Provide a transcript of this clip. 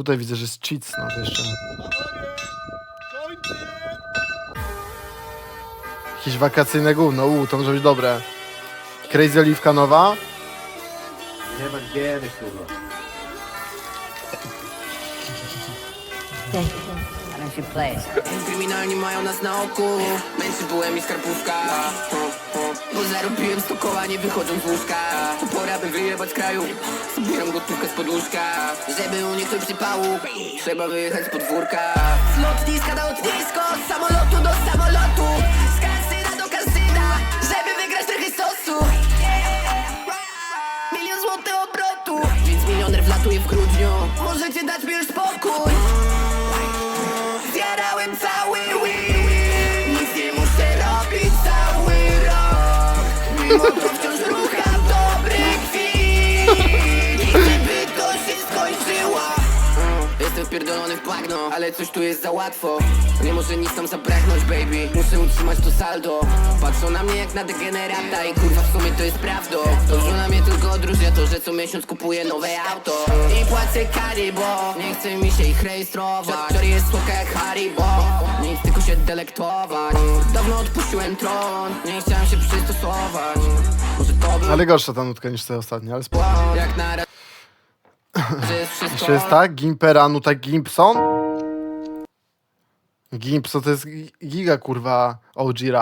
Tutaj widzę, że jest cheats, no to jeszcze. Jakieś wakacyjne gówno, u, to może być dobre. Crazy Oliwka nowa. Nie ma gieny, kurwa. Kryminalni mają nas na oku Męczy byłem i skarpówka Bo zarobiłem sto koła, nie wychodząc z łóżka. To pora by wyjebać z kraju Zbieram gotówkę z podłóżka Żeby uniknąć przypału Trzeba wyjechać z podwórka. Z lotniska na lotnisko Z samolotu do samolotu. Z kasyna do kasyna Żeby wygrać trochę sosu. Milion złotych obrotu Więc milioner wlatuje w grudniu. Możecie dać mi już spokój. Zjarałem cały week to wciąż dobry chcę się skończyło Jestem wpierdolony w bagno, ale coś tu jest za łatwo. Nie może nic tam zabraknąć baby. Muszę utrzymać to saldo. Patrzą na mnie jak na degenerata I kurwa w sumie to jest prawdą że na mnie tylko odróżnia to, że co miesiąc kupuję nowe auto. I płacę kary, bo nie chce mi się ich rejestrować. Który jest słodka jak Haribo. Chcę tylko się delektować. Dawno odpuściłem tron Nie chciałem się przystosować Może to był Ale gorsza ta nutka niż te ostatnie, ale spoko. jak na razie jest wszystko Jeszcze jest tak, Gimpera, nuta Gimpson. Gimpson to jest gi- giga kurwa OG rap.